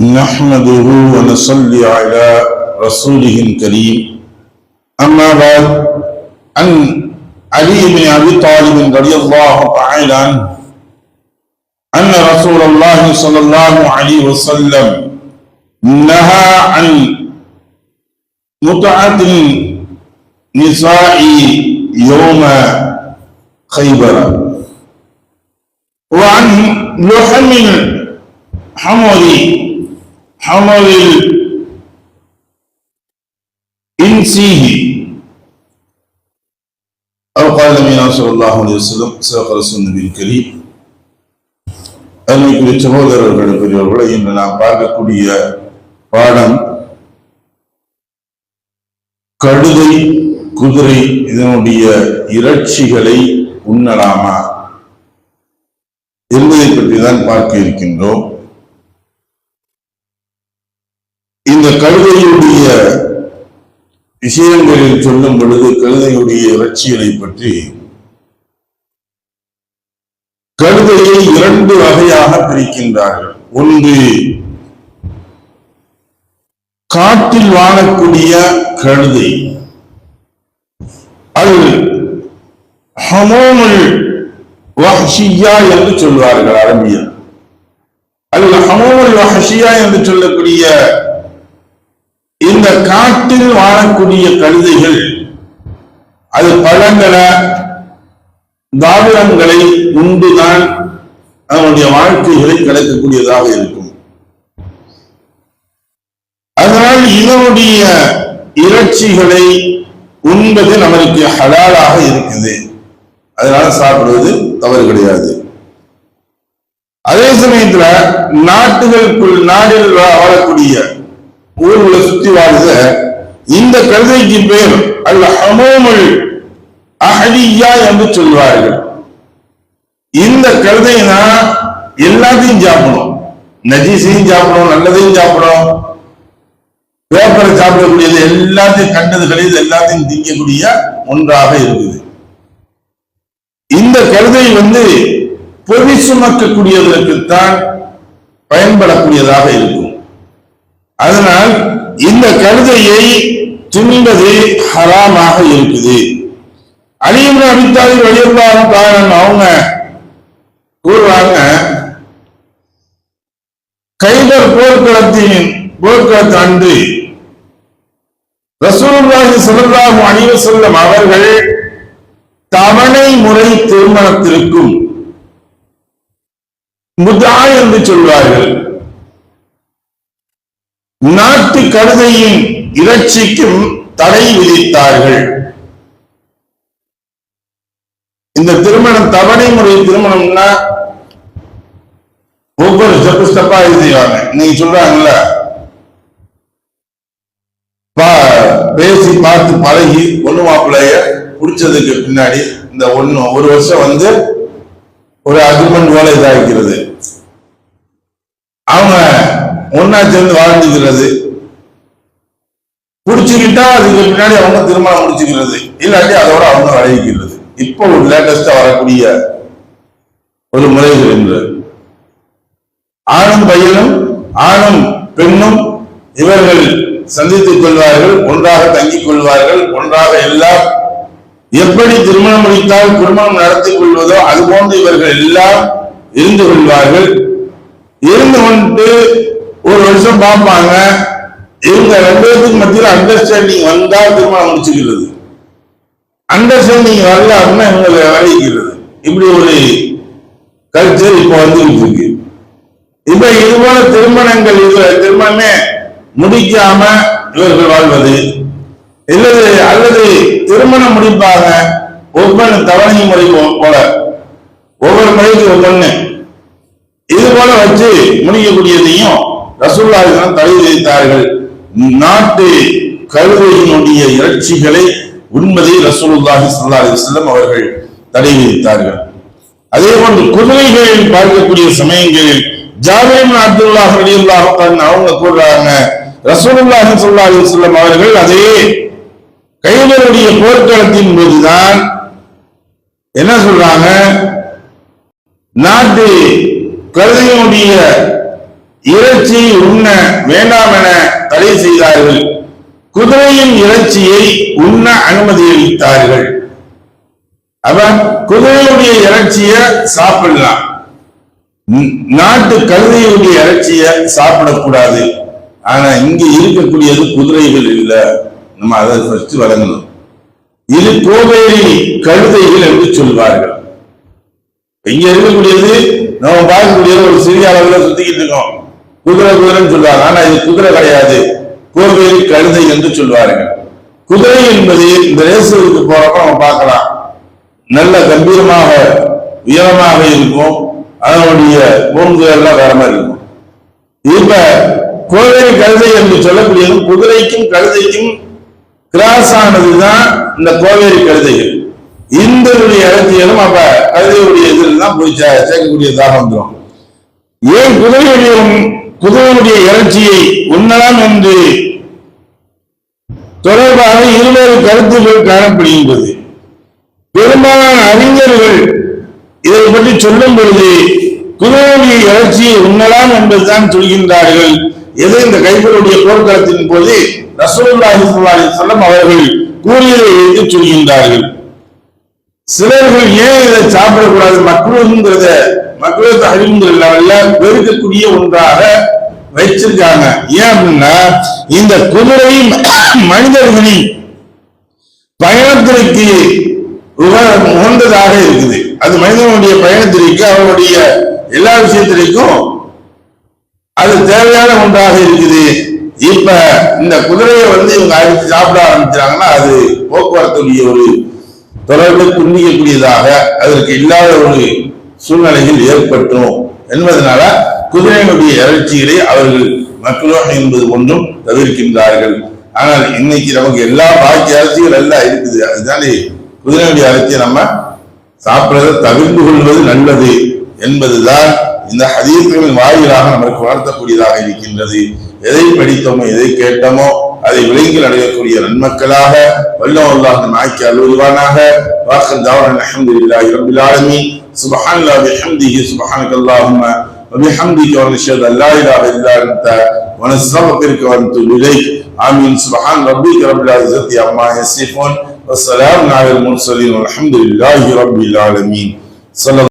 نحمده ونصلي على رسوله الكريم. أما بعد عن علي بن أبي طالب رضي الله تعالى عنه أن رسول الله صلى الله عليه وسلم نهى عن متعة النساء يوم خيبر. وعن لحم الحمر حمر الإنسيه أو قال النبي صلى الله عليه وسلم سبق رسول النبي الكريم அருமைக்குரிய சகோதரர்கள் பெரியவர்களை இன்று நாம் பார்க்கக்கூடிய பாடம் கழுதை குதிரை இதனுடைய இறைச்சிகளை உண்ணலாமா என்பதை பற்றி தான் பார்க்க இருக்கின்றோம் இந்த கழுதையுடைய விஷயங்களில் சொல்லும் பொழுது கழுதையுடைய இறைச்சிகளை பற்றி கழுதையை இரண்டு வகையாக பிரிக்கின்றார்கள். ஒன்று காட்டில் வாழக்கூடிய கழுதை. அது ஹமோமுல் வஹஷியா என்று சொல்வார்கள் அரபியல் அல்ல ஹமோமுல் வஹஷியா என்று சொல்லக்கூடிய இந்த காட்டில் வாழக்கூடிய கழுதைகள் அது பழங்களை தாவரங்களை உண்டுதான் அதனுடைய வாழ்க்கைகளை கிடைக்கக்கூடியதாக இருக்கும். அதனால் இதனுடைய இறைச்சிகளை உண்பது நமக்கு ஹலாலாக இருக்குது. அதனால சாப்பிடுவது தவறு கிடையாது. அதே சமயத்துல நாட்டுகளுக்குள் நாடில் வாழக்கூடிய ஊர்ல சுத்தி வாழ்ந்த இந்த கழுதைக்கு பேர் அல்ல ஹமோமல் அஹடியா என்று சொல்வார்கள். இந்த கழுதைனா எல்லாத்தையும் சாப்பிடும் நஜீசையும் சாப்பிடும் நல்லதையும் சாப்பிடும் பேப்பரை சாப்பிடக்கூடியது எல்லாத்தையும் கண்டது கழிது எல்லாத்தையும் திங்கக்கூடிய ஒன்றாக இருக்குது. இந்த கழுதை வந்து பொறி சுமக்கக்கூடியதற்குத்தான் பயன்படக்கூடியதாக இருக்கும். அதனால் இந்த கழுதையை தின்பது ஹராமாக இருக்குது. அலியும் அபித்தாதி வெளியிருந்தாலும் காரணம் அவங்க கூறுவாங்க கைபர் போர்க்களத்தின் போர்க்களத்து அன்று ரசூலுல்லாஹி ஸல்லல்லாஹு அணிவு செல்லும் அவர்கள் தவணை முறை திருமணத்திற்கும் முதா என்று சொல்வார்கள். நாட்டு கழுதையின் இறைச்சிக்கும் தடை விதித்தார்கள். இந்த திருமணம் தவணை முறை திருமணம்னா ஒவ்வொரு ஸ்டெப் ஸ்டெப்பா இது செய்வாங்க நீங்க சொல்றாங்கல்ல? பேசி பார்த்து பழகி ஒண்ணு மாப்பிள்ளைய பிடிச்சதுக்கு பின்னாடி இந்த ஒண்ணு ஒரு வருஷம் வந்து ஒரு அக்ரிமெண்ட் போல இதாகிறது. அவங்க ஒன்னா சேர்ந்து வாழ்ந்துக்கிறது பிடிச்சுக்கிட்டா அதுக்கு பின்னாடி அவங்க திருமணம் முடிச்சுக்கிறது. இல்லாட்டி அதோட அவங்க விளைவிக்கிறது இப்போ ஒரு லேட்டஸ்டா வரக்கூடிய ஒரு முறைகள் என்று. ஆணும் பையனும் ஆணும் பெண்ணும் இவர்கள் சந்தித்துக் கொள்வார்கள் ஒன்றாக தங்கிக் கொள்வார்கள் ஒன்றாக எல்லாம் எப்படி திருமணம் முடித்தால் குடும்பம் நடத்திக் கொள்வதோ அதுபோன்று இவர்கள் எல்லாம் இருந்து கொள்வார்கள். இருந்து கொண்டு ஒரு வருஷம் பார்ப்பாங்க. இவங்க ரெண்டு பேருக்கு மத்தியில் அண்டர்ஸ்டாண்டிங் வந்தா திருமணம் முடிச்சுக்கிறது. அண்டர்ஸ்டாண்டிங் வரல அப்படின்னா இவங்களை விளைவிக்கிறது இப்படி ஒரு கல்ச்சர் இப்போ வந்துகிட்டு இருக்கு. இப்ப இது போல திருமணங்கள் இது திருமணமே முடிக்காம இவர்கள் வாழ்வது. இல்லது அல்லது திருமணம் முடிப்பாக ஒவ்வொரு தவணை முறை போல. ஒவ்வொரு முறைக்கு ஒவ்வொன்று இது போல வச்சு முடிக்கக்கூடியதையும் ரசூல்லாவிடம் தடை விதித்தார்கள் நாட்டு கழுதையினுடைய இறைச்சிகளை உண்பதை ரசூலுல்லாஹி ஸல்லல்லாஹு அவர்கள் தடை விதித்தார்கள். அதே போன்று குதிரைகளில் பார்க்கக்கூடிய சமயங்களில் ஜாபிர் அப்துல்லாஹ் ரலியல்லாஹு அவங்க கூறுறாங்க ரசூலுல்லாஹி ஸல்லல்லாஹு அலைஹி வஸல்லம் அவர்கள் அதே கைதருடைய போர்க்களத்தின் போதுதான் என்ன சொல்றாங்க? நாட்டு கழுதையினுடைய இறைச்சி உண்ண வேண்டாம் என தடை செய்தார்கள். குதிரையின் இறைச்சியை உண்ண அனுமதி அளித்தார்கள் அவன் குதிரையுடைய இறைச்சிய சாப்பிடலாம். நாட்டு கழுதையுடைய இறைச்சிய சாப்பிடக்கூடாது. ஆனா இங்க இருக்கக்கூடியது குதிரைகள் இல்ல. நம்ம அதை ஃபர்ஸ்ட் வழங்கணும். இது கோவேரி கழுதைகள் என்று சொல்வார்கள். இங்க இருக்கக்கூடியது நம்ம பார்க்கக்கூடியது ஒரு சிறிய அளவுல சுத்திக்கிட்டு இருக்கோம். குதிரை குதிரைன்னு சொல்லுவாங்க. ஆனா இது குதிரை கிடையாது. கோவில் கழுதை என்று சொல்வார்கள் குதிரை என்பது இந்த ரேசுக்கு போறப்ப நம்ம பார்க்கலாம். நல்ல கம்பீரமாக உயரமாக இருக்கும். அதனுடைய போன்கள் எல்லாம் வேற மாதிரி இருக்கும். இப்ப கோவில் கழுதை என்று சொல்லக்கூடியது குதிரைக்கும் கழுதைக்கும் கிராஸ் ஆனதுதான் இந்த கோவேரி கழுதைகள். இந்த இறச்சியலும் அப்ப கழுதையுடைய இதில் தான் போய் சே- சேர்க்கக்கூடியதாக வந்துடும் ஏன் குதிரையுடைய குதிரையுடைய இறைச்சியை உண்ணலாம் என்று தொடர்பாக இருவேறு கருத்துகள் காணப்படுகின்றது. பெரும்பாலான அறிஞர்கள் இதை பற்றி சொல்லும் பொழுது குதிரையுடைய இறைச்சியை உண்ணலாம் என்பதுதான் சொல்கின்றார்கள் எது இந்த கைகளுடைய போர்க்களத்தின் போது ரசூல்லாஹி ஸல்லல்லாஹு அவர்கள் கூறியதை எடுத்து சொல்கின்றார்கள். சிலர்கள் ஏன் இதை சாப்பிடக்கூடாது மக்களுங்கிறத மக்களுக்கு அறிவுங்கிற லெவல்ல வெறுக்கக்கூடிய ஒன்றாக வச்சிருக்காங்க. ஏன் அப்படின்னா இந்த குதிரை மனிதர்களின் பயணத்திற்கு உகந்ததாக இருக்குது. அது மனிதனுடைய பயணத்திற்கு அவருடைய எல்லா விஷயத்திற்கும் அது தேவையான ஒன்றாக இருக்குது. இப்ப இந்த குதிரையை வந்து இவங்க அடித்து சாப்பிட ஆரம்பிச்சாங்கன்னா அது போக்குவரத்துடைய ஒரு தொடர்பை துண்டிக்கக்கூடியதாக அதற்கு இல்லாத ஒரு சூழ்நிலையில் ஏற்பட்டோம் என்பதனால குதிரையினுடைய இறைச்சிகளை அவர்கள் மக்களோ என்பது ஒன்றும் தவிர்க்கின்றார்கள். ஆனால் இன்னைக்கு நமக்கு எல்லா பாக்கி அரசியல் எல்லாம் இருக்குது. அதுதானே குதிரையுடைய அரசியை நம்ம சாப்பிடுறதை தவிர்த்து கொள்வது நல்லது என்பதுதான் இந்த ஹதீஸ்களின் வாயிலாக நமக்கு உணர்த்தக்கூடியதாக இருக்கின்றது. எதை படித்தோமோ எதை கேட்டோமோ அதை விலங்கில் அடையக்கூடிய நன்மக்களாக வல்லம் நாய்க்கு நம் ஆக்கி அலுவல்வானாக வாக்கல் தாவன் அல்ஹம்துலில்லாஹி ரப்பில் ஆலமீன். سبحان الله بحمده سبحانك اللهم وبحمدك ونشهد أن لا إله إلا أنت ونستغفرك ونتوب إليك. آمين. سبحان ربك رب العزة عما يصفون والسلام على المرسلين والحمد لله رب العالمين. صلى